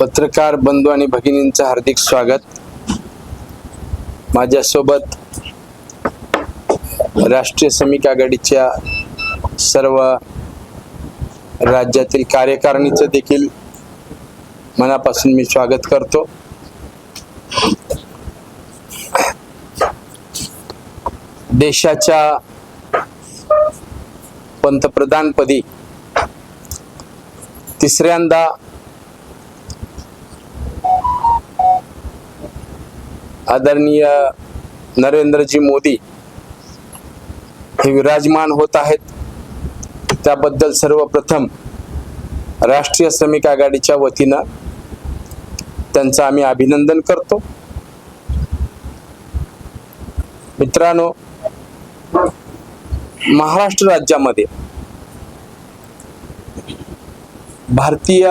पत्रकार बंधू आणि भगिनींचं हार्दिक स्वागत. माझ्यासोबत राष्ट्रीय श्रमिक आघाडीच्या सर्व राज्यातील कार्यकारिणीचं देखील मनापासून मी स्वागत करतो. देशाच्या पंतप्रधानपदी तिसऱ्यांदा आदरणीय नरेंद्रजी मोदी हे विराजमान होत आहेत. त्याबद्दल सर्वप्रथम राष्ट्रीय श्रमिक आघाडीच्या वतीनं त्यांचं आम्ही अभिनंदन करतो. मित्रांनो महाराष्ट्र राज्यामध्ये भारतीय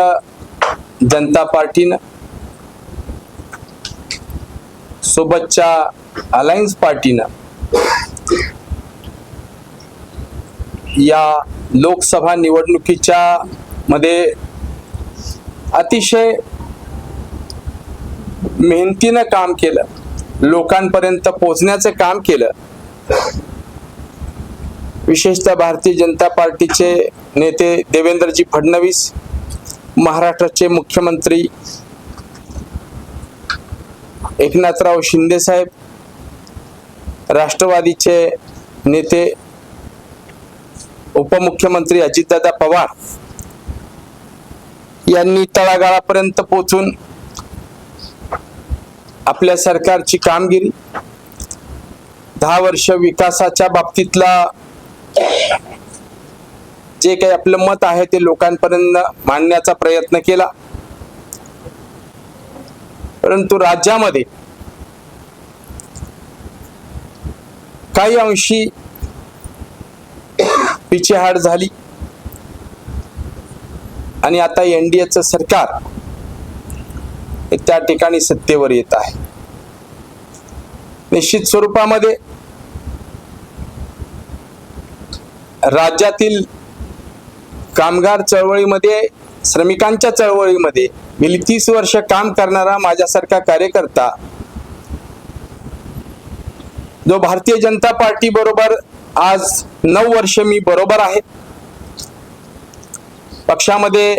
जनता पार्टीनं सोबतच्या अलायन्स पार्टीनं या लोकसभा निवडणुकीच्या मध्ये अतिशय मेहनतीनं काम केलं. लोकांपर्यंत पोहोचण्याचं काम केलं. विशेषतः भारतीय जनता पार्टीचे नेते देवेंद्रजी फडणवीस महाराष्ट्राचे मुख्यमंत्री एकनाथराव शिंदे साहेब राष्ट्रवादीचे नेते उपमुख्यमंत्री अजितदादा पवार यांनी तळागाळापर्यंत पोचून आपल्या सरकारची कामगिरी दहा वर्ष विकासाच्या बाबतीतला जे काही आपलं मत आहे ते लोकांपर्यंत मांडण्याचा प्रयत्न केला. परंतु राज्यामध्ये काही अंशी पिछेहाट झाली. आणि आता एनडीएचं सरकार त्या ठिकाणी सत्तेवर येत आहे. निश्चित स्वरूपामध्ये राज्यातील कामगार चळवळीमध्ये श्रमिकांच्या चळवळीमध्ये गेली तीस वर्ष काम करणारा माझ्यासारखा कार्यकर्ता जो भारतीय जनता पार्टी बरोबर आज नऊ वर्ष मी बरोबर आहे. पक्षामध्ये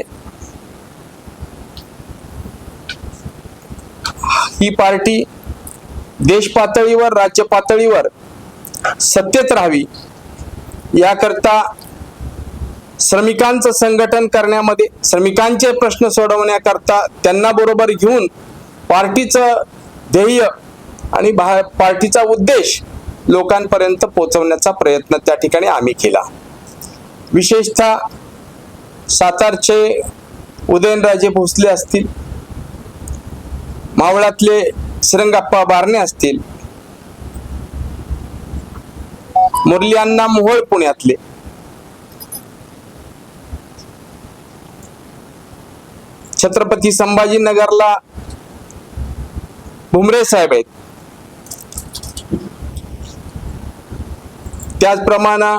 ही पार्टी देश पातळीवर राज्य पातळीवर सत्तेत राहावी याकरता श्रमिकांचं संघटन करण्यामध्ये श्रमिकांचे प्रश्न सोडवण्याकरता त्यांना बरोबर घेऊन पार्टीचं ध्येय आणि भा पार्टीचा उद्देश लोकांपर्यंत पोहोचवण्याचा प्रयत्न त्या ठिकाणी आम्ही केला. विशेषतः सातारचे उदयनराजे भोसले असतील मावळातले श्रंगाप्पा बारणे असतील मुरलियांना मोहोळ पुण्यातले छत्रपती संभाजीनगरला भुमरे साहेब आहेत. त्याचप्रमाणे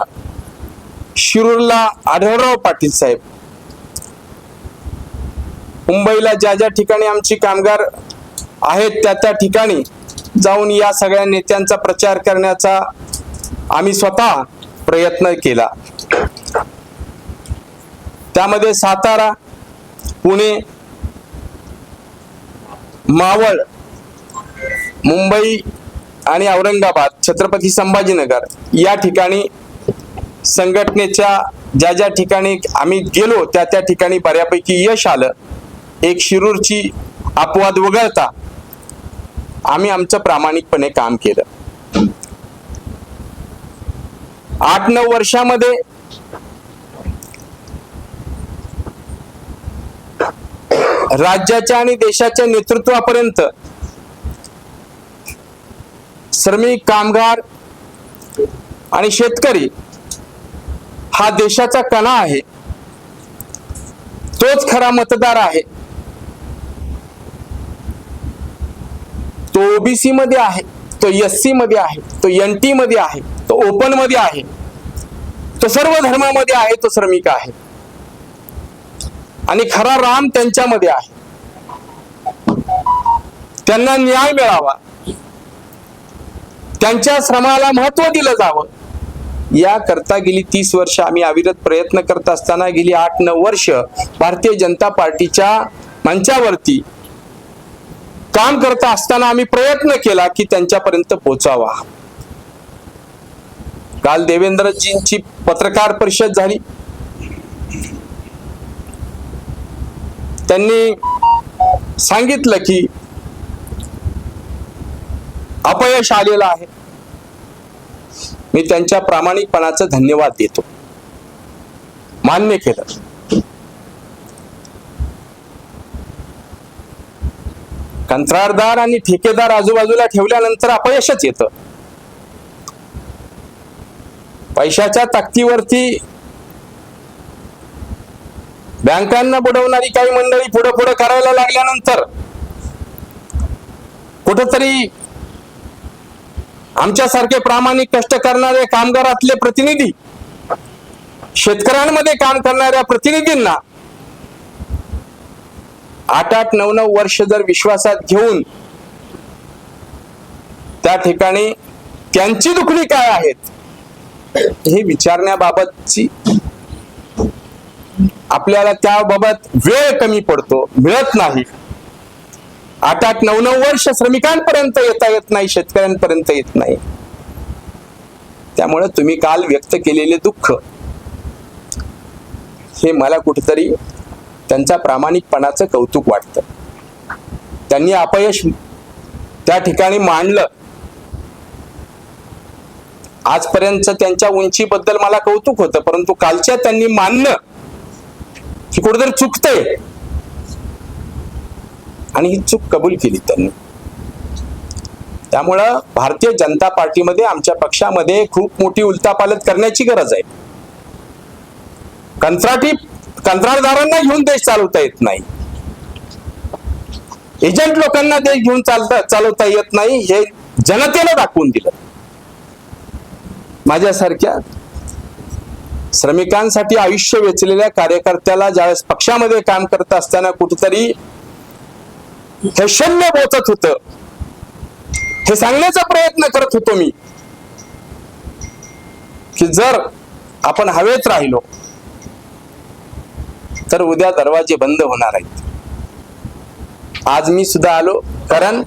शिरूरला आढळराव पाटील साहेब. मुंबईला ज्या ज्या ठिकाणी आमची कामगार आहेत त्या त्या ठिकाणी जाऊन या सगळ्या नेत्यांचा प्रचार करण्याचा आम्ही स्वतः प्रयत्न केला. त्यामध्ये सातारा पुणे मावळ मुंबई आणि औरंगाबाद छत्रपती संभाजीनगर या ठिकाणी संघटनेच्या ज्या ज्या ठिकाणी आम्ही गेलो त्या त्या ठिकाणी बऱ्यापैकी यश आलं. एक शिरूरची अपवाद वगळता आम्ही आमचं प्रामाणिकपणे काम केलं. आठ नऊ वर्षामध्ये राज्याच्या आणि देशाच्या नेतृत्वापर्यंत. श्रमिक कामगार आणि शेतकरी हा देशाचा कणा आहे. तोच खरा मतदार आहे. तो ओबीसी मध्ये आहे तो एस सी मध्ये आहे तो एन टी मध्ये आहे तो ओपनमध्ये आहे तो सर्व धर्मामध्ये आहे तो श्रमिक आहे. आणि खरा राम त्यांच्यामध्ये आहे. त्यांना न्याय मिळावा. त्यांच्या श्रमाला महत्त्व दिलं जावं. या करता गेली तीस वर्ष आम्ही अविरत प्रयत्न करत असताना गेली आठ नऊ वर्ष भारतीय जनता पार्टीच्या मंचावरती काम करत असताना आम्ही प्रयत्न केला की त्यांच्यापर्यंत पोहोचावा. काल देवेंद्रजींची पत्रकार परिषद झाली. त्यांनी सांगितलं की अपयश आलेलं आहे. मी त्यांच्या प्रामाणिकपणाचं धन्यवाद देतो. मान्य केलं. कंत्राटदार आणि ठेकेदार आजूबाजूला ठेवल्यानंतर अपयशच येतं. पैशाच्या ताकदीवरती बँकांना बुडवणारी काही मंडळी पुढे पुढे करायला लागल्यानंतर कुठंतरी आमच्यासारखे प्रामाणिक कष्ट करणारे कामगारातले प्रतिनिधी शेतकऱ्यांमध्ये काम करणाऱ्या प्रतिनिधींना आठ आठ नऊ नऊ वर्ष जर विश्वासात घेऊन त्या ठिकाणी त्यांची दुखणी काय आहेत हे विचारण्याबाबतची आपल्याला त्याबाबत वेळ कमी पडतो मिळत नाही. आठ आठ नऊ नऊ वर्ष श्रमिकांपर्यंत येता येत नाही शेतकऱ्यांपर्यंत येत नाही. त्यामुळे तुम्ही काल व्यक्त केलेले दुःख हे मला कुठेतरी त्यांच्या प्रामाणिकपणाचं कौतुक वाटतं. त्यांनी अपयश त्या ठिकाणी मांडलं. आजपर्यंत त्यांच्या उंचीबद्दल मला कौतुक होतं परंतु कालच्या त्यांनी मानणं की कुठेतरी चुकतंय. आणि ही चूक कबूल केली त्यांनी. त्यामुळं भारतीय जनता पार्टीमध्ये आमच्या पक्षामध्ये खूप मोठी उलतापालत करण्याची गरज आहे. कंत्राटी कंत्राटदारांना घेऊन देश चालवता येत नाही. एजंट लोकांना देश घेऊन चालता चालवता येत नाही हे जनतेला दाखवून दिलं. माझ्यासारख्या श्रमिकांसाठी आयुष्य वेचलेल्या कार्यकर्त्याला ज्यावेळेस पक्षामध्ये काम करत असताना कुठेतरी हे शून्य बोचत होत. हे सांगण्याचा प्रयत्न करत होतो मी. की जर आपण हवेत राहिलो तर उद्या दरवाजे बंद होणार आहेत. आज मी सुद्धा आलो कारण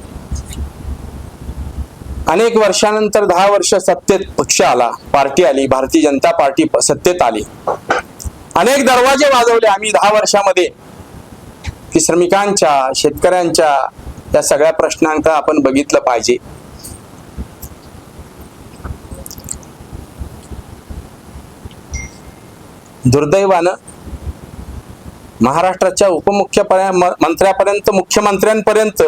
अनेक वर्षानंतर दहा वर्ष सत्तेत पक्ष आला. पार्टी आली. भारतीय जनता पार्टी सत्तेत आली. अनेक दरवाजे वाजवले आम्ही दहा वर्षामध्ये. की श्रमिकांच्या शेतकऱ्यांच्या या सगळ्या प्रश्नांका आपण बघितलं पाहिजे. दुर्दैवानं महाराष्ट्राच्या उपमुख्य मंत्र्यापर्यंत मुख्यमंत्र्यांपर्यंत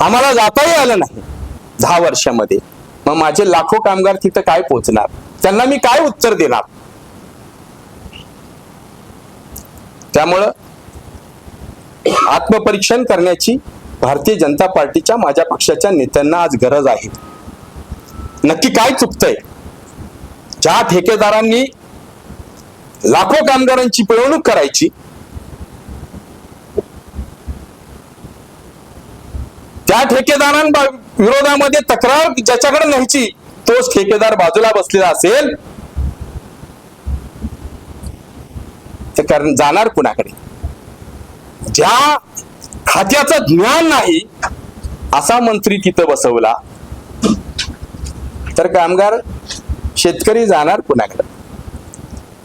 आम्हाला जाताही आलं नाही. दहा वर्षामध्ये. मग माझे लाखो कामगार तिथं काय पोचणार? त्यांना मी काय उत्तर देणार? त्यामुळं आत्मपरीक्षण करण्याची भारतीय जनता पार्टीच्या माझ्या पक्षाच्या नेत्यांना आज गरज आहे. नक्की काय चुकतंय? ज्या ठेकेदारांनी लाखो कामगारांची पिळवणूक करायची त्या ठेकेदारां विरोधामध्ये तक्रार ज्याच्याकडे न्यायची तोच ठेकेदार बाजूला बसलेला असेल. तर कारण जाणार कुणाकडे? ज्या खात्याचं ज्ञान नाही असा मंत्री तिथं बसवला. तर कामगार शेतकरी जाणार कुणाकडे?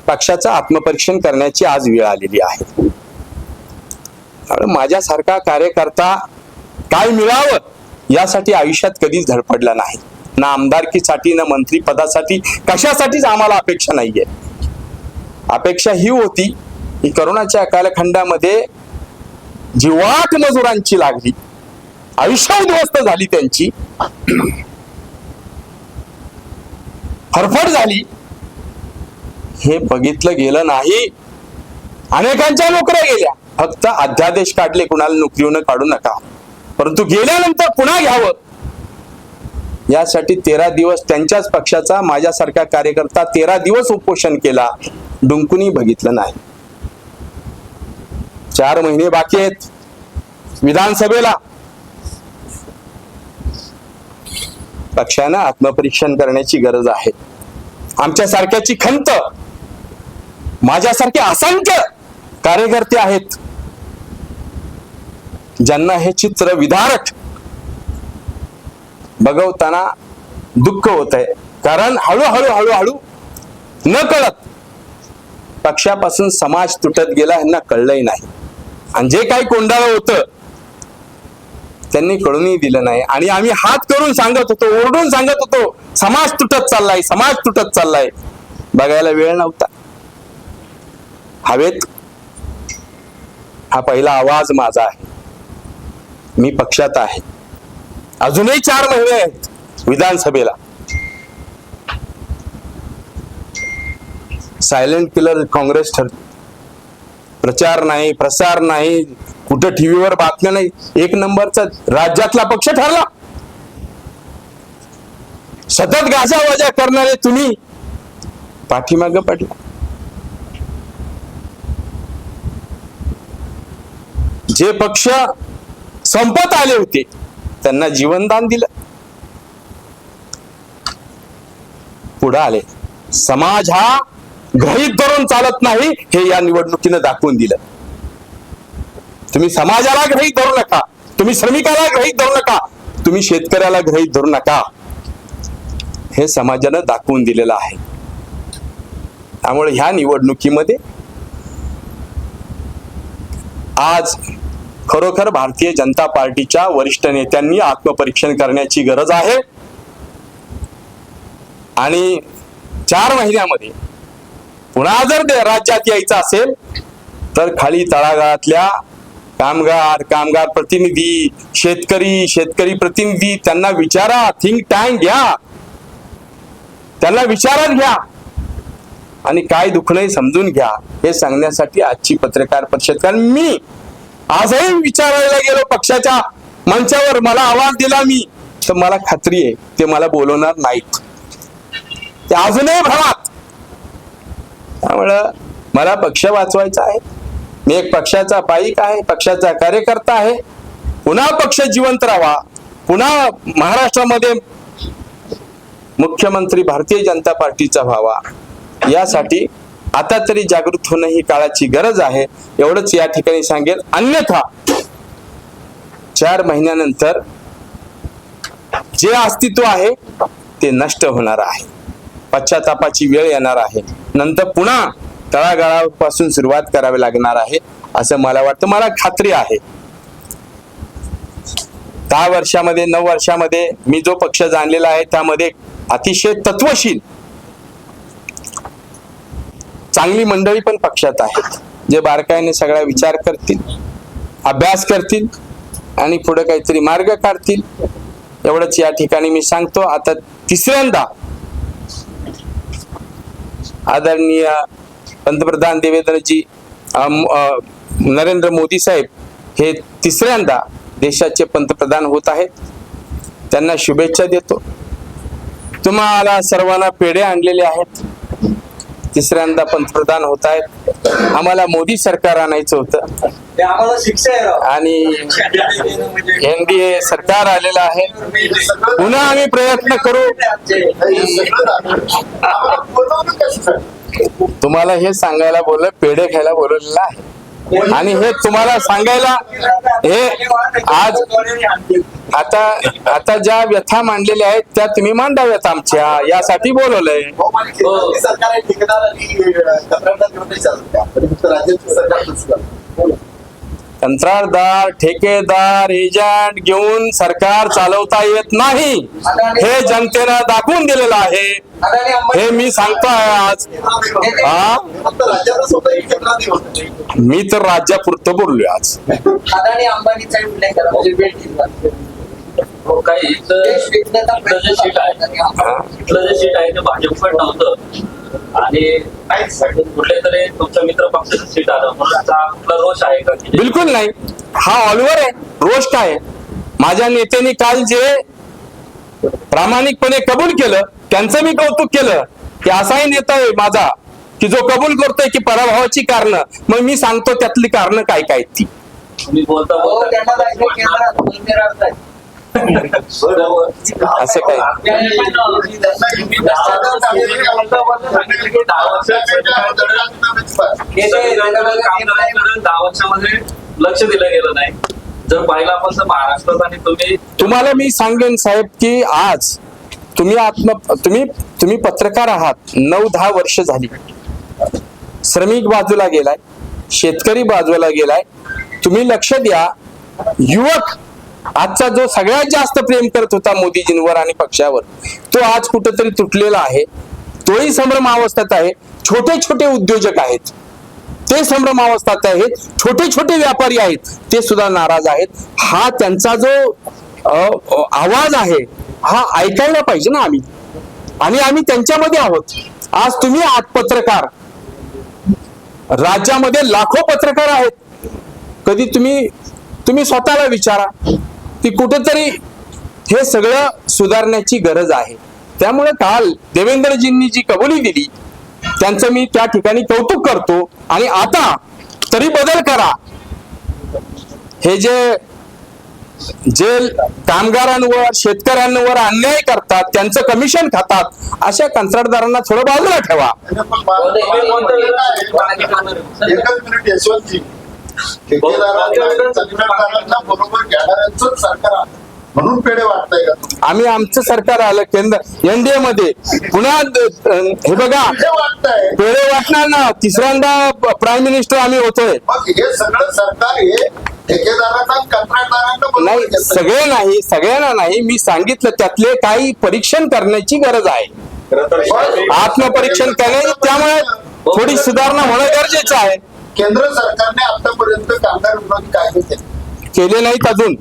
पक्षाचं आत्मपरीक्षण करण्याची आज वेळ आलेली आहे. त्यामुळे माझ्यासारखा कार्यकर्ता काय मिळावं? यासाठी आयुष्यात कधीच धडपडला नाही. ना आमदारकीसाठी ना मंत्री पदासाठी कशासाठीच आम्हाला अपेक्षा नाहीये. अपेक्षा ही होती की करोनाच्या कालखंडामध्ये जीवाट मजुरांची लागली आयुष्य उद्ध्वस्त झाली त्यांची फरफड झाली. हे बघितलं गेलं नाही. अनेकांच्या नोकऱ्या गेल्या. फक्त अध्यादेश काढले कुणाला नोकरीवनं काढू नका. परंतु गेल्यानंतर पुन्हा घ्यावं. यासाठी तेरा दिवस त्यांच्याच पक्षाचा माझ्यासारखा कार्यकर्ता तेरा दिवस उपोषण केला. डुंकुनी बघितलं नाही. चार महिने बाकी आहेत. विधानसभेला. पक्षानं आत्मपरीक्षण करण्याची गरज आहे. आमच्या सारख्याची खंत माझ्यासारखे असंख्य कार्यकर्ते आहेत. ज्यांना हे चित्र विदारक बघवताना दुःख होत आहे कारण हळूहळू हळूहळू न कळत पक्षापासून समाज तुटत गेला यांना कळलंही नाही. आणि जे काही कोंडाळं होतं त्यांनी कळूनही दिलं नाही. आणि आम्ही हात करून सांगत होतो ओरडून सांगत होतो समाज तुटत चाललाय समाज तुटत चाललाय. बघायला वेळ नव्हता. हवेत हा पहिला आवाज माझा आहे. मी पक्षात आहे. अजूनही चार महिने आहेत विधानसभेला. सायलेंट किलर काँग्रेस ठर प्रचार नाही प्रसार नाही कुठं टीव्हीवर बातम्या नाही. एक नंबरचा राज्यातला पक्ष ठरला. सतत गाजावाजा करणारे तुम्ही पाठीमाग पडला. जे पक्ष संपत आले होते. त्यांना जीवनदान दिलं. पुढे आले. समाज हा गृहीत धरून चालत नाही हे या निवडणुकीनं दाखवून दिलं. तुम्ही समाजाला गृहीत धरू नका. तुम्ही श्रमिकाला गृहीत धरू नका. तुम्ही शेतकऱ्याला गृहीत धरू नका. हे समाजानं दाखवून दिलेलं आहे. त्यामुळे ह्या निवडणुकीमध्ये आज खरोखर भारतीय जनता पार्टीच्या वरिष्ठ नेत्यांनी आत्मपरीक्षण करण्याची गरज आहे. आणि चार महिन्यामध्ये पुन्हा जर ते राज्यात यायचं असेल तर खाली तळागाळातल्या कामगार कामगार प्रतिनिधी शेतकरी शेतकरी प्रतिनिधी त्यांना विचारा थिंक टँक घ्या. त्यांना विचारात घ्या. आणि काय दुखणंही समजून घ्या. हे सांगण्यासाठी आजची पत्रकार परिषद. कारण मी आजही विचारायला गेलो पक्षाच्या मंचावर मला आवाज दिला मी. तर मला खात्री आहे ते मला बोलवणार नाहीत. ते अजूनही भ्रमात. त्यामुळं मला पक्ष वाचवायचा आहे. मी एक पक्षाचा पायिक आहे पक्षाचा कार्यकर्ता आहे. पुन्हा पक्ष जिवंत राहा. पुन्हा महाराष्ट्रामध्ये मुख्यमंत्री भारतीय जनता पार्टीचा व्हावा. यासाठी आता तरी जागृत होणं ही काळाची गरज आहे. एवढंच या ठिकाणी सांगेल अन्यथा चार महिन्यानंतर जे अस्तित्व आहे ते नष्ट होणार आहे. पश्चातापाची वेळ येणार आहे. नंतर पुन्हा तळागाळापासून सुरुवात करावी लागणार आहे असं मला वाटतं. मला खात्री आहे. दहा वर्षामध्ये नऊ वर्षामध्ये मी जो पक्ष जाणलेला आहे त्यामध्ये अतिशय तत्वशील चांगली मंडळी पण पक्षात आहेत. जे बारकाईने सगळा विचार करतील अभ्यास करतील आणि पुढे काहीतरी मार्ग काढतील. एवढंच या ठिकाणी मी सांगतो. आता तिसऱ्यांदा आदरणीय पंतप्रधान देवेंद्रजी नरेंद्र मोदी साहेब हे तिसऱ्यांदा देशाचे पंतप्रधान होत आहेत. त्यांना शुभेच्छा देतो. तुम्हाला सर्वांना पेढे आणलेले आहेत. तिसऱ्यांदा पंतप्रधान होत आहेत. आम्हाला मोदी सरकार आणायचं होतं. आणि एनडीए सरकार आलेलं आहे. पुन्हा आम्ही प्रयत्न करू. तुम्हाला हे सांगायला बोललं पेढे खायला बोलवलेलं आहे. आणि हे तुम्हाला सांगायला हे आज आता आता ज्या व्यथा मांडलेल्या आहेत त्या तुम्ही मांडाव्यात आमच्या. यासाठी बोलवलंय. आहे आणि कंत्राटदार ठेकेदार एजंट घेऊन सरकार चालवता येत नाही. हे जनतेनं दाखवून दिलेलं आहे. हे मी सांगतोय आज. हा. मी तर राज्यापुरतं बोललोय आज. काही देश विकण्याचा इथलं जे सीट आहे. इथलं जे सीट आहे ते भाजपकडे नव्हतं. आणि कुठले तरी तुमच्या मित्र पक्षाचं सीट आलं. म्हणून रोष आहे का बिलकुल नाही. हा ऑलवर आहे. रोष काय आहे? माझ्या नेत्यांनी काल जे प्रामाणिकपणे कबूल केलं त्यांचं मी कौतुक केलं की असाही नेता आहे माझा की जो कबूल करतोय की पराभवाची कारण मग मी सांगतो त्यातली कारण काय काय ती. बोलता असं लक्ष दिलं गेलं नाही. जर पाहिलं आपण तर महाराष्ट्रात आणि तुम्ही तुम्हाला मी सांगेन साहेब की आज तुम्ही आत्म तुम्ही तुम्ही पत्रकार आहात. नऊ दहा वर्ष झाली. श्रमिक बाजूला गेलाय. शेतकरी बाजूला गेलाय. तुम्ही लक्ष द्या. युवक आजचा जो सगळ्यात जास्त प्रेम करत होता मोदीजींवर आणि पक्षावर तो आज कुठंतरी तुटलेला आहे. तोही संभ्रम अवस्थेत आहे. छोटे छोटे उद्योजक आहेत. ते संभ्रम अवस्थेत आहेत. छोटे छोटे व्यापारी आहेत. ते सुद्धा नाराज आहेत. हा त्यांचा जो आवाज आहे हा ऐकायला पाहिजे ना आम्ही. आणि आम्ही त्यांच्यामध्ये आहोत. आज तुम्ही आहात पत्रकार. राज्यामध्ये लाखो पत्रकार आहेत. कधी तुम्ही तुम्ही स्वतःला विचारा. की कुठेतरी हे सगळं सुधारण्याची गरज आहे. त्यामुळे काल देवेंद्रजींनी जी कबुली दिली त्यांचं मी त्या ठिकाणी कौतुक करतो आणि आता तरी बदल करा. हे जे जे कामगारांवर शेतकऱ्यांवर अन्याय करतात त्यांचं कमिशन खातात अशा कंत्राटदारांना थोडं बाजूला ठेवा. एकच मिनिट यशवंतजी. ठेकेदारांना बरोबर घेणाऱ्यांचं सरकार आहे. म्हणून पेढे वाटतंय का आम्ही आमचं सरकार आलं केंद्र एनडीए मध्ये पुन्हा हे बघा पेढे वाटतंय वेळे वाटणार ना तिसऱ्यांदा प्राईम मिनिस्टर आम्ही होतोय मग हे सगळं सरकार हे ठेकेदारांना कंत्राटदारांना बरोबर नाही घेतंय. सगळे नाही सगळ्यांना नाही मी सांगितलं त्यातले काही परीक्षण करण्याची गरज आहे आत्मपरीक्षण करणे त्यामुळे थोडी सुधारणा होणं गरजेचं आहे केंद्र सरकारने आतापर्यंत कामगार विरोधी कायदे केले. केले नाहीत अजून.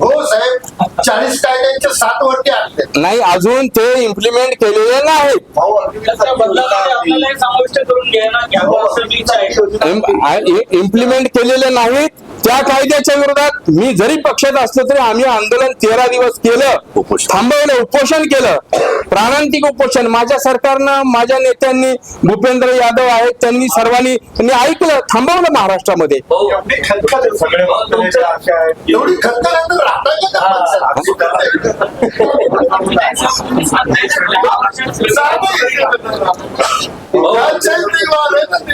हो साहेब चाळीस कायद्यांचे सात वर्षे आणले. नाही अजून ते इम्प्लिमेंट केलेले नाहीत. भाऊ अरविंद त्याच्या बदलामध्ये आपल्याला एक समाविष्ट करून घ्यायला घ्यावं असं मी आहे इम्प्लिमेंट केलेले नाहीत. त्या कायद्याच्या विरोधात मी जरी पक्षात असलो तरी आम्ही आंदोलन तेरा दिवस केलं थांबवलं उपोषण केलं. प्राणांतिक उपोषण. माझ्या सरकारनं माझ्या नेत्यांनी भूपेंद्र यादव आहेत त्यांनी सर्वांनी त्यांनी ऐकलं थांबवलं महाराष्ट्रामध्ये. ना ते.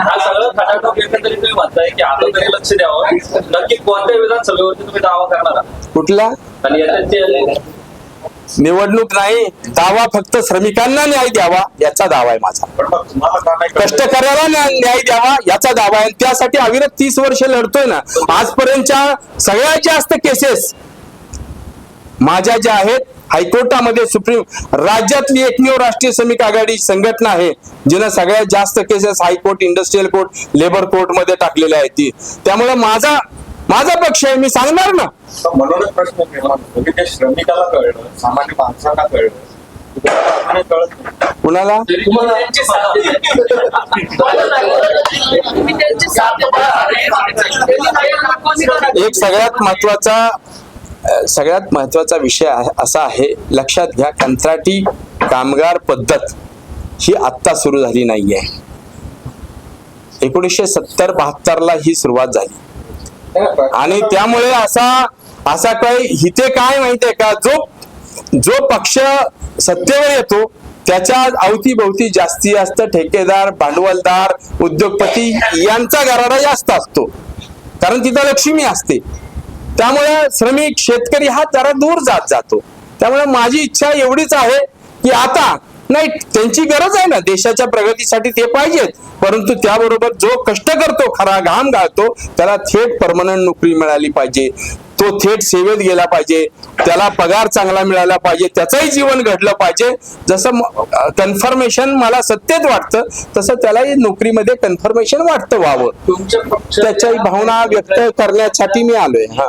हा सगळं खटाटोप एकंदरीत तुम्ही म्हणताय की आता तरी लक्ष द्यावं. नक्की कोणत्या विधानसभेवरती तुम्ही दावा करणार आहात? कुठला? आणि याच्यात निवडणूक नाही दावा फक्त श्रमिकांना न्याय द्यावा याचा दावा आहे माझा. पण मग तुम्हाला का नाही कळत? कष्टकऱ्याला न्याय न्याय द्यावा याचा दावा आहे. त्यासाठी अविरत तीस वर्ष लढतोय ना. आजपर्यंतच्या सगळ्यात जास्त केसेस माझ्या ज्या आहेत हायकोर्टामध्ये सुप्रीम राज्यातली एकमेव राष्ट्रीय श्रमिक आघाडी संघटना आहे जिनं सगळ्यात जास्त cases high court industrial court labour कोर्टमध्ये टाकलेल्या आहेत ती. त्यामुळे माझा माझा पक्ष आहे मी सांगणार ना? म्हणूनच प्रश्न ते श्रमिकाला कळलं सामान्य माणसांना कळलं. कुणाला. एक सगळ्यात महत्त्वाचा सगळ्यात महत्त्वाचा विषय असा आहे लक्षात घ्या कंत्राटी कामगार पद्धत ही आत्ता सुरू झाली नाही आहे एकोणीसशे सत्तर बहात्तर ला ही सुरुवात झाली. आणि त्यामुळे असा असा काही हिते काय माहितीये का जो जो पक्ष सत्तेवर येतो त्याच्या अवतीभोवती जास्ती जास्त ठेकेदार भांडवलदार उद्योगपती यांचा गराडा जास्त असतो. कारण तिथं लक्ष्मी असते. त्यामुळे श्रमिक शेतकरी हा जरा दूर जात जातो. त्यामुळे माझी इच्छा एवढीच आहे की आता नाही त्यांची गरज आहे ना देशाच्या प्रगतीसाठी ते पाहिजेत. परंतु त्याबरोबर जो कष्ट करतो खरा घाम गाळतो त्याला थेट परमनंट नोकरी मिळाली पाहिजे. तो थेट सेवेत गेला पाहिजे त्याला पगार चांगला मिळाला पाहिजे त्याचंही जीवन घडलं पाहिजे. जसं कन्फर्मेशन मला सत्तेत वाटतं तसं त्यालाही नोकरीमध्ये कन्फर्मेशन वाटतं व्हावं. त्याच्याही भावना व्यक्त करण्यासाठी मी आलोय. हा.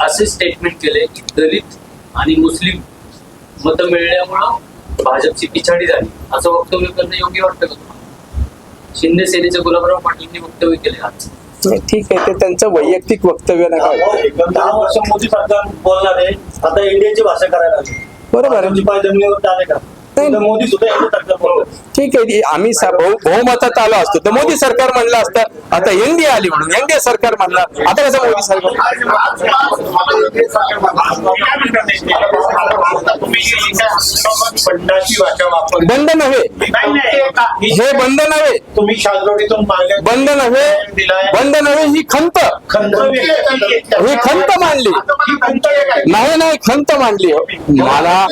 असे स्टेटमेंट केले की दलित आणि मुस्लिम मत मिळण्यामुळं भाजपची पिछाडी झाली. असं वक्तव्य करणं योग्य वाटतं का तुम्हाला? शिंदे सेनेचे गुलाबराव पाटीलनी वक्तव्य केले आज. ठीक आहे ते त्यांचं वैयक्तिक वक्तव्य नका दहा वर्ष मोदी सरकार बोलणार आहे आता इंडियाची भाषा करायला बरोबर. ठीक आहे आम्ही बहुमतात आलो असतो. तर मोदी सरकार म्हणलं असतं आता एनडीए आली म्हणून एनडीए सरकार म्हणलं आता कसं मोदी सरकार? बंद नव्हे. हे बंद नव्हे. तुम्ही बंद नव्हे. बंद नव्हे ही खंत. ही खंत मांडली? नाही नाही खंत मांडली. मला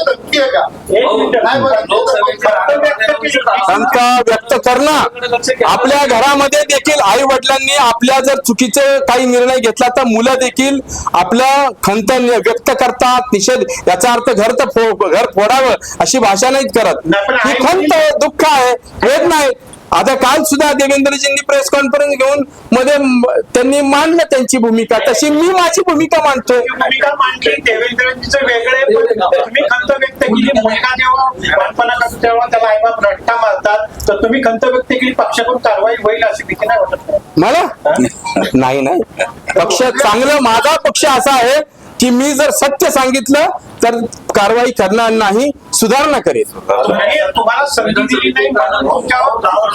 नक्की आहे का? नाही बरं, खंत व्यक्त करणं आपल्या घरामध्ये देखील आई वडिलांनी आपल्या जर चुकीचे काही निर्णय घेतला तर मुलं देखील आपलं खंत व्यक्त करतात निषेध याचा अर्थ घर तर फो- घर फोडावं अशी भाषा नाहीत करत नाही, पण ही खंत दुःख आहे वेदना आहे आता काल सुद्धा देवेंद्रजींनी प्रेस कॉन्फरन्स घेऊन मध्ये त्यांनी मांडलं त्यांची भूमिका. तशी मी माझी भूमिका मांडतोय भूमिका मांडली. देवेंद्रजीचं वेगळे तुम्ही खंत व्यक्त केली. मुलगा जेव्हा तेव्हा त्याला आईबाप रट्टा मारतात. तर तुम्ही खंत व्यक्त केली. पक्षाकडून कारवाई होईल अशी भीती नाही वाटत? मला? नाही नाही. पक्ष चांगलं माझा पक्ष असा आहे की मी जर सत्य सांगितलं तर कारवाई करणार नाही सुधारणा करेल. तुम्ही तुम्हाला संधी दिली नाही तुमच्यावर दहा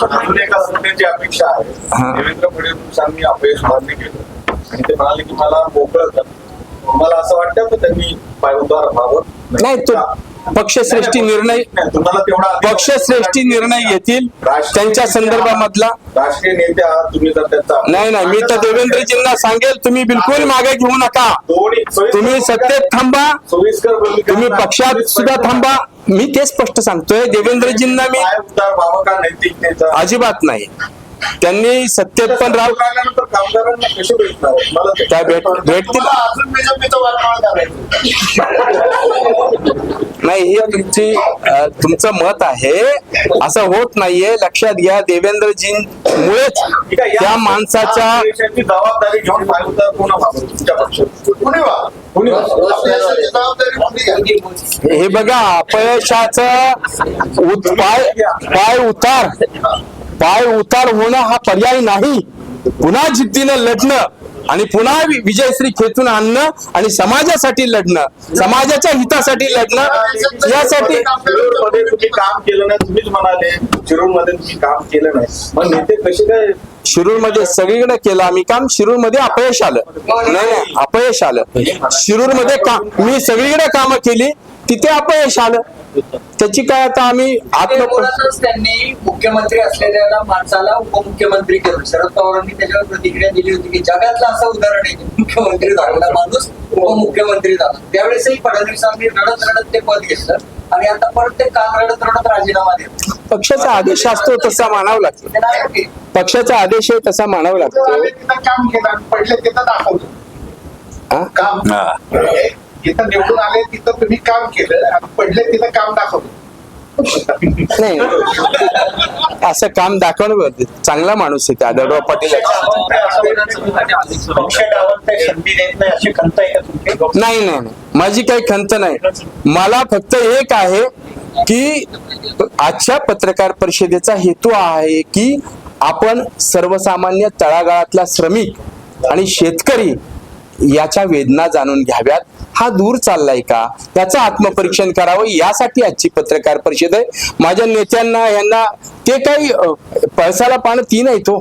अपेक्षा. आहे. देवेंद्र फडणवीसांनी अपयश मान्य केलं. आणि ते म्हणाले की मला मोकळं कर. तुम्हाला असं वाटतं की त्यांनी पायउद्धार व्हावं. नाही तो पक्षश्रेष्ठी निर्णय पक्षश्रेष्ठी निर्णय घेतील त्यांच्या संदर्भामधला राष्ट्रीय नेते आहात तुम्ही जर त्यांचा नाही नाही मी तर देवेंद्रजींना सांगेल तुम्ही बिलकुल मागे घेऊ नका. तुम्ही सत्तेत थांबा. तुम्ही पक्षात सुद्धा थांबा. मी तेच स्पष्ट सांगतोय देवेंद्रजींना मी अजिबात नाही. त्यांनी सत्तेत पण राहू भेट भेटतील नाही हे तुमची तुमचं मत आहे. असं होत नाहीये. लक्षात घ्या देवेंद्रजींमुळेच त्या माणसाच्या जबाबदारी घेऊन हे बघा अपयशाचं पाय उतार. पाय उतार होणं हा पर्याय नाही. पुन्हा जिद्दीनं लढणं आणि पुन्हा विजयश्री खेचून आणणं आणि समाजासाठी लढणं समाजाच्या हितासाठी लढणं यासाठी तुम्ही काम केलं नाही तुम्हीच म्हणाले शिरूरमध्ये तुम्ही काम केलं नाही. मग नेते कसे काय शिरूरमध्ये सगळीकडे केलं आम्ही काम शिरूरमध्ये अपयश आलं. नाही नाही अपयश आलं. शिरूरमध्ये काम मी सगळीकडे कामं केली तिथे अपयश आलं. त्याची काय आता आम्ही त्यांनी मुख्यमंत्री असलेल्या माणसाला उपमुख्यमंत्री केलं शरद पवारांनी त्याच्यावर प्रतिक्रिया दिली होती की जगातलं असं उदाहरण आहे मुख्यमंत्री झालेला माणूस उपमुख्यमंत्री झाला. त्यावेळेसही फडणवीसांनी रडत रडत ते पद घेतलं आणि आता परत ते काल रडत रडत राजीनामा देत पक्षाचा आदेश असतो तसा मानावा लागतो. पक्षाचा आदेश आहे तसा मानावा लागतो. काम केलं पडले तिथं दाखवलं हा? काम जिथं निवडून आले तिथं तुम्ही काम केलं आणि पडले तिथं काम दाखवलं. नाही. असं काम दाखवणं चांगला माणूस आहे आढळराव पाटील. नाही नाही. माझी काही खंत नाही. मला फक्त एक आहे की आजच्या पत्रकार परिषदेचा हेतू आहे की आपण सर्वसामान्य तळागाळातला श्रमिक आणि शेतकरी याच्या वेदना जाणून घ्याव्यात. हा दूर चाललाय का? याचं आत्मपरीक्षण करावं यासाठी आजची पत्रकार परिषद आहे. माझ्या नेत्यांना यांना ते काही पळसाला पानं ती नाही तो.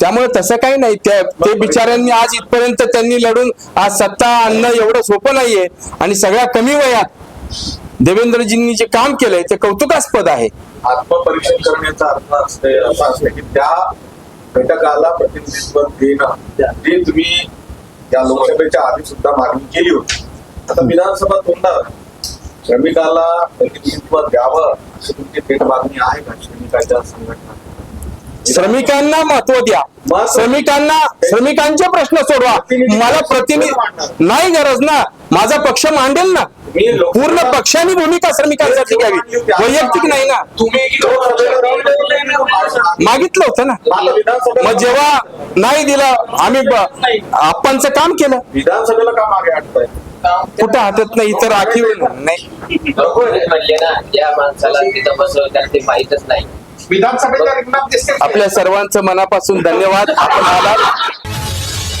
त्यामुळे तसं काही नाही. त्या ते बिचाऱ्यांनी आज इथपर्यंत त्यांनी लढून आज सत्ता आणणं एवढं सोपं नाहीये आणि सगळ्या कमी वयात देवेंद्रजींनी जे काम केलंय ते कौतुकास्पद आहे. आत्मपरीक्षण करण्याचा अर्थ असते असा असते की त्या घटकाला प्रतिनिधित्व देणं जे तुम्ही या लोकसभेच्या आधी सुद्धा मागणी केली होती. आता विधानसभा तोंडावर श्रमिकाला प्रतिनिधित्व द्यावं अशी तुमची थेट मागणी आहे का? श्रमिकाच्या संघटना श्रमिकांना महत्त्व द्या. श्रमिकांना श्रमिकांचे प्रश्न सोडवा. मला प्रतिनिधी नाही गरज ना. माझा पक्ष मांडेल ना. पूर्ण पक्षाने भूमिका श्रमिकांसाठी घ्यावी. वैयक्तिक नाही ना. मागितलं होतं ना. मग जेव्हा नाही दिलं आम्ही ब- आपणचं काम केलं. विधानसभेला का मागे कुठं हातात नाही इतर राखीव नाही. म्हणले ना या माणसाला तिथं ते माहीतच नाही. विधानसभेच्या रिंगणात आपल्या सर्वांचं मनापासून धन्यवाद. आपण आलात.